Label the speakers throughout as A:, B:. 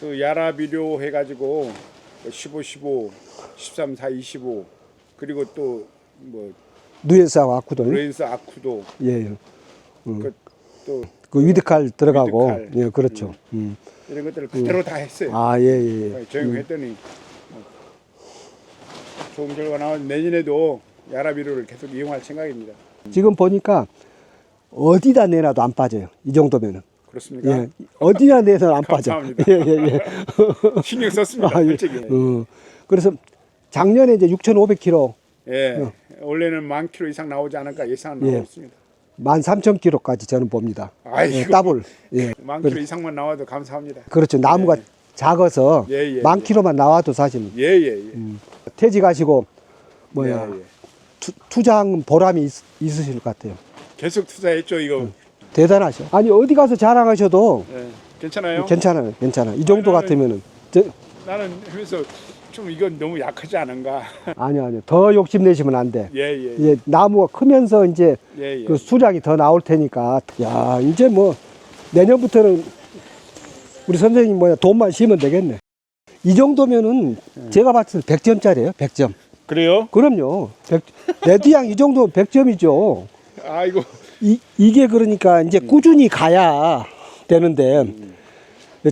A: 그 야라 비료 해가지고 15, 15, 13, 4, 25 그리고 또뭐
B: 누에스하고 아쿠돈.
A: 레인스 아쿠도
B: 예. 예.
A: 그또
B: 그 위드칼 들어가고.
A: 위드칼.
B: 예, 그렇죠. 음.
A: 이런 것들을 그대로 다 했어요.
B: 아, 예, 예. 예.
A: 적용했더니 뭐 좋은 결과 나온 내년에도 야라 비료를 계속 이용할 생각입니다.
B: 지금 보니까 어디다 내놔도 안 빠져요. 이 정도면은.
A: 그렇습니까?
B: 예. 어디다 내서 안 빠져.
A: 감사합니다.
B: 예, 예, 예.
A: 신경 썼습니다.
B: 아, 예.
A: 솔직히.
B: 어. 그래서 작년에 이제 6,500kg,
A: 예. 원래는 만 킬로 이상 나오지 않을까 예상은
B: 예.
A: 나오고 있습니다.
B: 13,000kg까지 저는 봅니다.
A: 아이고.
B: 예, 더블. 예.
A: 만 킬로 이상만 나와도 감사합니다.
B: 그렇죠. 나무가
A: 예.
B: 작아서
A: 예, 예,
B: 만
A: 예.
B: 킬로만 나와도 사실은
A: 예, 예, 예.
B: 퇴직하시고 뭐야
A: 예, 예.
B: 투, 투자한 보람이 있, 있으실 것 같아요.
A: 계속 투자했죠, 이거.
B: 음. 대단하셔. 아니 어디 가서 자랑하셔도
A: 예. 괜찮아요?
B: 괜찮아요. 괜찮아. 이 정도
A: 아니,
B: 같으면은 저,
A: 나는 하면서 좀 이건 너무 약하지 않은가.
B: 아니요 아니요 더 욕심 내시면 안 돼.
A: 예, 예.
B: 예, 나무가 크면서 이제
A: 예, 예.
B: 그 수량이 더 나올 테니까 야 이제 뭐 내년부터는 우리 선생님 뭐야 돈만 쉬면 되겠네. 이 정도면은
A: 네.
B: 제가 봤을 때 100점짜리예요. 100점.
A: 그래요?
B: 그럼요. 100, 레드양 이 정도 100점이죠.
A: 아이고.
B: 이, 이게 그러니까 이제 꾸준히 가야 되는데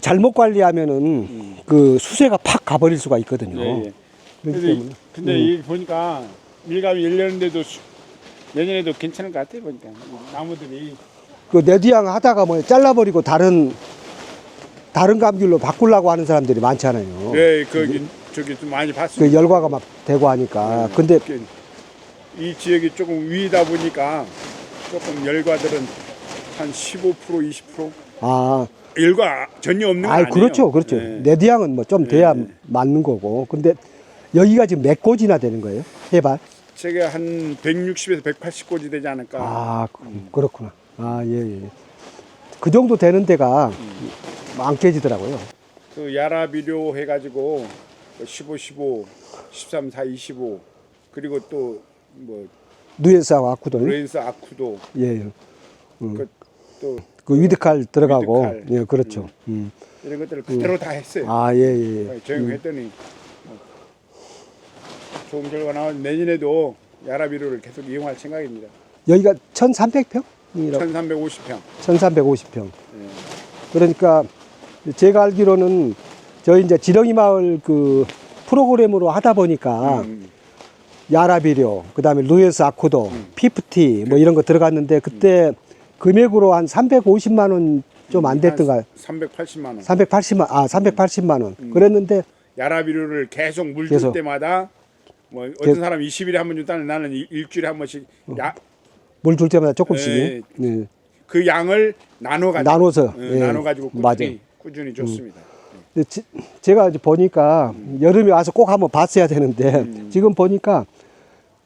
B: 잘못 관리하면은 그 수세가 팍 가버릴 수가 있거든요.
A: 예, 예.
B: 그렇기
A: 근데,
B: 때문에.
A: 근데
B: 음.
A: 이 보니까 밀감이 열렸는데도 수- 내년에도 괜찮을 것 같아요, 보니까. 이 나무들이.
B: 그 레드양 하다가 뭐 잘라버리고 다른 다른 감귤로 바꾸려고 하는 사람들이 많잖아요.
A: 예, 거기 저기 좀 많이
B: 그
A: 봤습니다.
B: 열과가 막 되고 하니까.
A: 예.
B: 근데
A: 그- 이 지역이 조금 위다 보니까 조금 열과들은 한 15% 20%
B: 아,
A: 열과 전혀 없는 건
B: 아,
A: 아니에요.
B: 그렇죠, 그렇죠.
A: 예.
B: 레드양은 뭐 좀 돼야
A: 예.
B: 맞는 거고. 근데 여기가 지금 몇 고지나 되는 거예요? 해발?
A: 제가 한 160에서 180고지 되지 않을까.
B: 아, 그- 그렇구나. 아, 예, 예. 그 정도 되는 데가 안 깨지더라고요.
A: 그 야라 비료 해가지고 15, 15, 13, 4, 25 그리고 또 뭐
B: 누에스하고 아쿠돈.
A: 레인스 아쿠도
B: 예, 예.
A: 그또
B: 그 위드칼 들어가고.
A: 위드칼.
B: 예, 그렇죠. 음.
A: 이런 것들을 그대로 다 했어요.
B: 아, 예, 예. 예.
A: 적용했더니 뭐 좋은 결과 나온 내년에도 야라 비료를 계속 이용할 생각입니다.
B: 여기가 1,300평?
A: 1350평.
B: 1,350평.
A: 예.
B: 그러니까 제가 알기로는 저희 이제 지렁이 마을 그 프로그램으로 하다 보니까
A: 음,
B: 야라비료, 그 다음에 루에스 아쿠도, 피프티 뭐 이런 거 들어갔는데 그때 금액으로 한 350만 원 좀 안 됐던가.
A: 380만 원.
B: 380만 아 380만 원. 그랬는데
A: 야라 비료를 계속 물 줄
B: 계속.
A: 때마다 뭐 어떤
B: 계속.
A: 사람 20일에 한 번 줬다는 나는 일- 일주일에 한 번씩 야,
B: 물 줄 때마다 조금씩
A: 예.
B: 예.
A: 그 양을 나눠 가지고
B: 나눠서, 예.
A: 나눠 가지고 꾸준히. 꾸준히 줬습니다.
B: 근데 지- 제가 이제 보니까 여름에 와서 꼭 한번 봤어야 되는데
A: 음.
B: 지금 보니까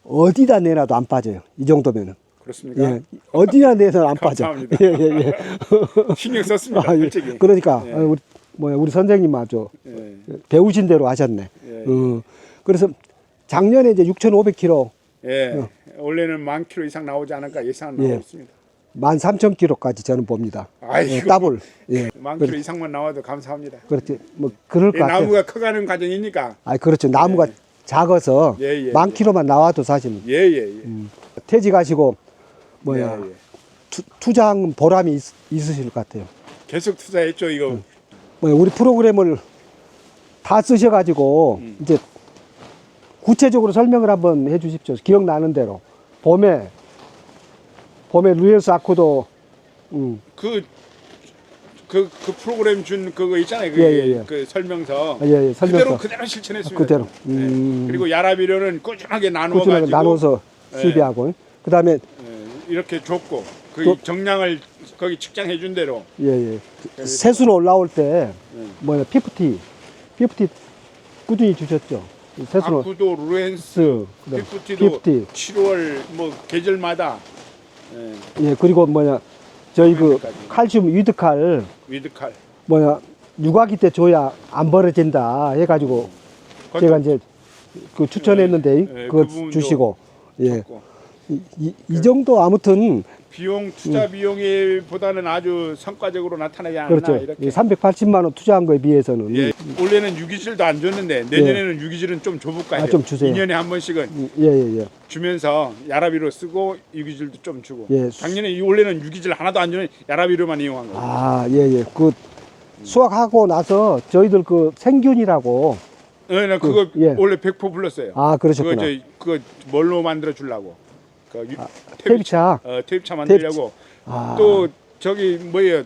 B: 어디다 내놔도 안 빠져요. 이 정도면은.
A: 그렇습니까?
B: 예. 어디나 내서 안 빠져.
A: 감사합니다.
B: 예, 예, 예.
A: 신경 썼습니다.
B: 아, 예.
A: 솔직히.
B: 그러니까
A: 예.
B: 아, 우리 뭐야 우리 선생님 아주
A: 예.
B: 배우신 대로 하셨네.
A: 예.
B: 어, 그래서 작년에 이제 6,500kg,
A: 예. 원래는 만 킬로 이상 나오지 않을까 예상은 나오고
B: 예.
A: 있습니다.
B: 13,000kg까지 저는 봅니다.
A: 아이고.
B: 예, 더블. 예.
A: 만 킬로 이상만 나와도 감사합니다.
B: 그렇지. 뭐 그럴 이것 같아요.
A: 나무가 커가는 과정이니까.
B: 아, 그렇죠. 나무가 작아서
A: 예, 예,
B: 만
A: 예.
B: 킬로만 나와도 사실은
A: 예, 예, 예.
B: 퇴직하시고 뭐야
A: 예, 예.
B: 투, 투자한 보람이 있, 있으실 것 같아요.
A: 계속 투자했죠, 이거.
B: 뭐 우리 프로그램을 다 쓰셔가지고
A: 음.
B: 이제 구체적으로 설명을 한번 해주십시오. 기억나는 대로 봄에 봄에 루에스 아쿠도 음,
A: 그, 그, 그 프로그램 준 그거 있잖아요. 그,
B: 예, 예, 예.
A: 그 설명서.
B: 아, 예, 예, 설명서.
A: 그대로 그대로 실천했습니다.
B: 그대로.
A: 예.
B: 음.
A: 그리고 야라비료는 꾸준하게 나누어
B: 꾸준하게
A: 가지고
B: 나눠서
A: 예.
B: 수비하고 그다음에
A: 예, 이렇게 줬고 그
B: 또-
A: 정량을 거기 측정해 준 대로
B: 예, 예. 세수로 올라올 때
A: 예.
B: 뭐야 피프티 피프티 꾸준히 주셨죠. 세수로
A: 아쿠도 루엔스
B: 스 그다음
A: 피프티도
B: 피프티
A: 7월 뭐 계절마다 예,
B: 예 그리고 뭐냐 저희 그. 칼슘 위드칼
A: 위드칼
B: 뭐야 육아기 때 줘야 안 벌어진다 해가지고
A: 그것도
B: 제가 이제 그 추천했는데
A: 예, 예,
B: 그거
A: 그
B: 주시고 예
A: 줬고.
B: 이, 이, 이 정도 아무튼
A: 비용 투자 비용보다는 아주 성과적으로 나타나지 않나
B: 그렇죠.
A: 이렇게.
B: 380만 원 투자한 거에 비해서는
A: 예, 올해는 유기질도 안 줬는데 내년에는 유기질은 좀 줘볼까 해요.
B: 아, 좀 주세요.
A: 2년에 한 번씩은
B: 예 예 예.
A: 주면서 야라비로 쓰고 유기질도 좀 주고.
B: 예.
A: 작년에 이 올해는 유기질 하나도 안 주는 야라비로만 이용한 거예요.
B: 아 예 예. 그 수확하고 나서 저희들 그 생균이라고
A: 네, 나 그거
B: 그, 예.
A: 원래 100% 불렀어요.
B: 아
A: 그거
B: 그러셨구나.
A: 저 그거 뭘로 만들어 주려고. 그 유,
B: 퇴비차.
A: 어, 퇴비차 만들려고.
B: 아.
A: 또 저기 뭐예요?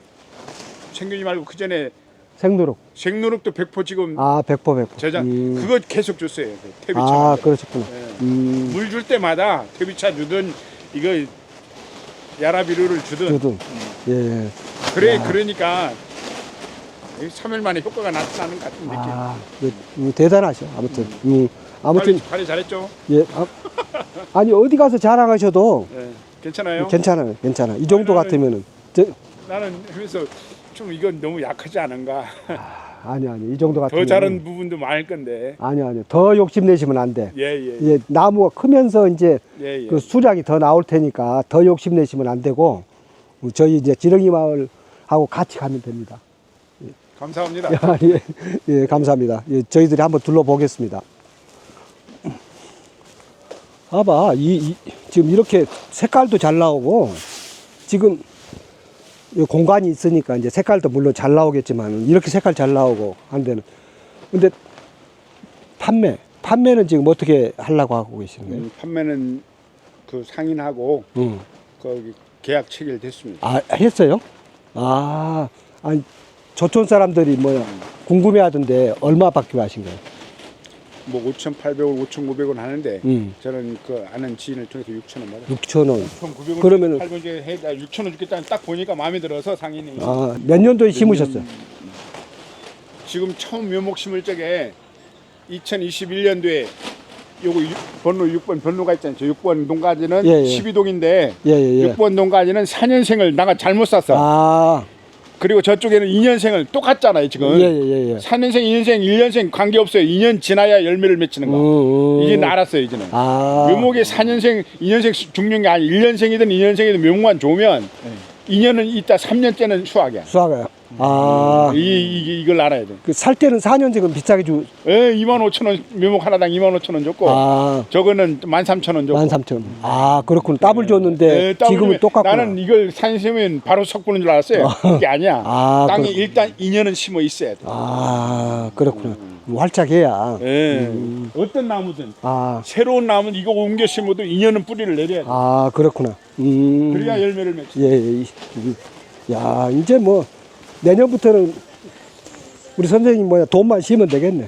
A: 생균이 말고 그 전에
B: 생누룩.
A: 생누룩도 100% 지금
B: 아 백포 백포.
A: 저장
B: 음.
A: 그거 계속 줬어요. 그 퇴비차.
B: 아. 그러셨구나.
A: 예.
B: 음.
A: 물줄 때마다 퇴비차 주든 이거 야라비료를 주든
B: 저도 예.
A: 그래 그러니까 3일 만에 효과가 나타나는 것 같은 느낌.
B: 아 그, 음, 대단하셔. 아무튼 음. 아무튼
A: 관리, 관리 잘했죠?
B: 예. 아, 아니 어디 가서 자랑하셔도
A: 네. 괜찮아요?
B: 괜찮아요. 괜찮아. 이 정도
A: 아니,
B: 같으면은 저,
A: 나는 하면서 좀 이건 너무 약하지 않은가.
B: 아니 아니 이 정도
A: 더
B: 같으면
A: 잘한 부분도 많을 건데.
B: 아니 아니 더 욕심 내시면 안 돼.
A: 예 예
B: 예, 나무가 크면서 이제
A: 예, 예.
B: 그 수량이 더 나올 테니까 더 욕심 내시면 안 되고 저희 이제 지렁이 마을하고 같이 가면 됩니다.
A: 감사합니다.
B: 야, 예, 예, 감사합니다. 예, 저희들이 한번 둘러보겠습니다. 봐봐, 이, 이- 지금 이렇게 색깔도 잘 나오고 지금 이 공간이 있으니까 이제 색깔도 물론 잘 나오겠지만 이렇게 색깔 잘 나오고 한 데는 근데 판매 판매는 지금 어떻게 하려고 하고 계시는 거예요?
A: 음, 판매는 그 상인하고
B: 음.
A: 거기 계약 체결됐습니다.
B: 아 했어요? 아 아니 저촌 사람들이 뭐야 궁금해 하던데 얼마 받기로 하신 거예요?
A: 뭐 5,800원, 5,900원 하는데
B: 음.
A: 저는 그 아는 지인을 통해서 6,000원 받았어요.
B: 6천 원.
A: 6,900원
B: 그러면은-
A: 800원 해 6,000원 주겠다는 딱 보니까 마음에 들어서 상인이
B: 아, 몇 년도에 심으셨어요?
A: 지금 처음 묘목 심을 적에 2021년도에 요거 유- 번호 6번 번호가 있잖아요. 저 6번 동가지는
B: 예, 예.
A: 12동인데
B: 예, 예, 예.
A: 6번 동가지는 4년생을 나가 잘못 샀어.
B: 아,
A: 그리고 저쪽에는 2년생을 똑같잖아요, 지금.
B: 예, 예, 예.
A: 4년생, 2년생, 1년생 관계없어요. 2년 지나야 열매를 맺히는 거.
B: 음, 음.
A: 이제 알았어요, 이제는.
B: 아,
A: 묘목에 4년생, 2년생 죽는 게 아니 1년생이든 2년생이든 묘목만 좋으면 2년은 있다 3년째는 수확이야.
B: 수학아요. 아,
A: 이, 이, 이걸 알아야 돼.
B: 그 살 때는 4년제금 비싸게 주,
A: 예, 2만 5천 원 묘목 하나당 2만 5천 원 줬고
B: 아,
A: 저거는 13,000원 줬고.
B: 13,000원. 아, 그렇군. 더블 줬는데
A: 예, 따블
B: 지금은 똑같구나.
A: 나는 이걸 산심은 바로 섞고는 줄 알았어요. 그게 아니야.
B: 아,
A: 땅에
B: 그렇구나.
A: 일단 2년은 심어 있어야 돼.
B: 아, 그렇구나. 활짝해야.
A: 예. 어떤 나무든
B: 아,
A: 새로운 나무는 이거 옮겨 심어도 2년은 뿌리를 내려야 돼.
B: 아, 그렇구나. 음.
A: 그래야 열매를 맺지.
B: 예, 예. 이- 이- 야, 이제 뭐 내년부터는 우리 선생님 뭐야 돈만 쉬면 되겠네.